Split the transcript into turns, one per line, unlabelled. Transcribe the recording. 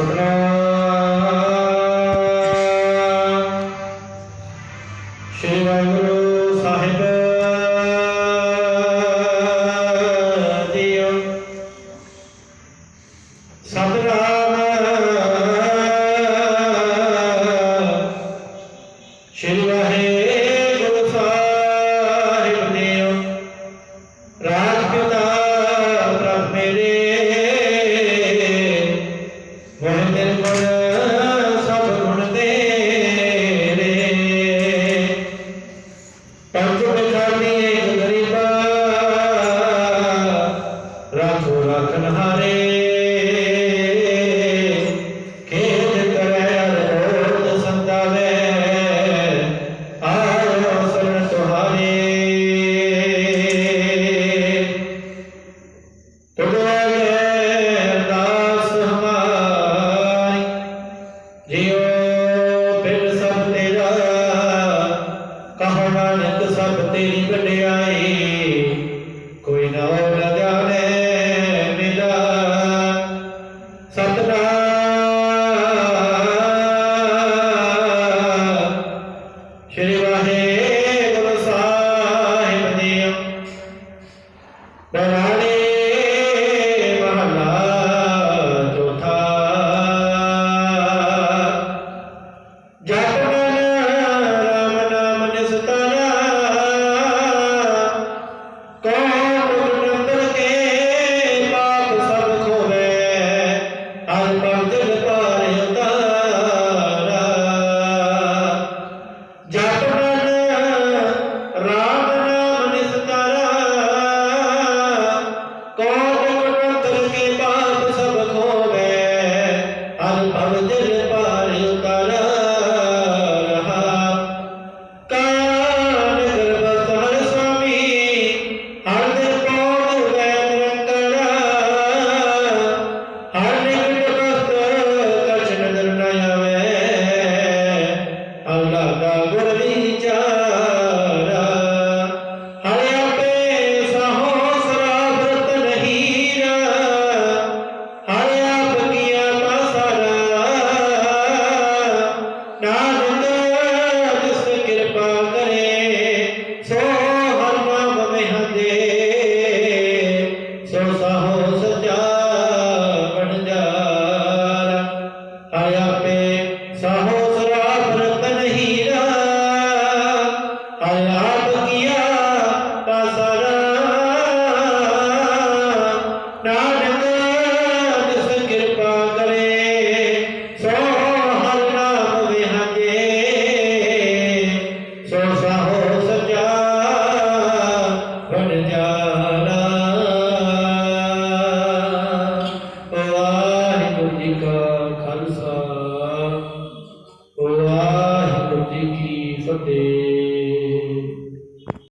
ਸਤਨਾਮ ਸ਼੍ਰੀ ਵਾਹਿਗੁਰੂ ਸਾਹਿਬ ਜੀਓ। ਸ਼੍ਰੀ ਵਾਹਿਗੁਰੂ ਫਿਰ ਸਭ ਤੇਰਾ ਕਹੋ ਨਾਨਕ ਸਭ ਤੇਰੀ ਵਡਿਆਈ। allora Bhagavate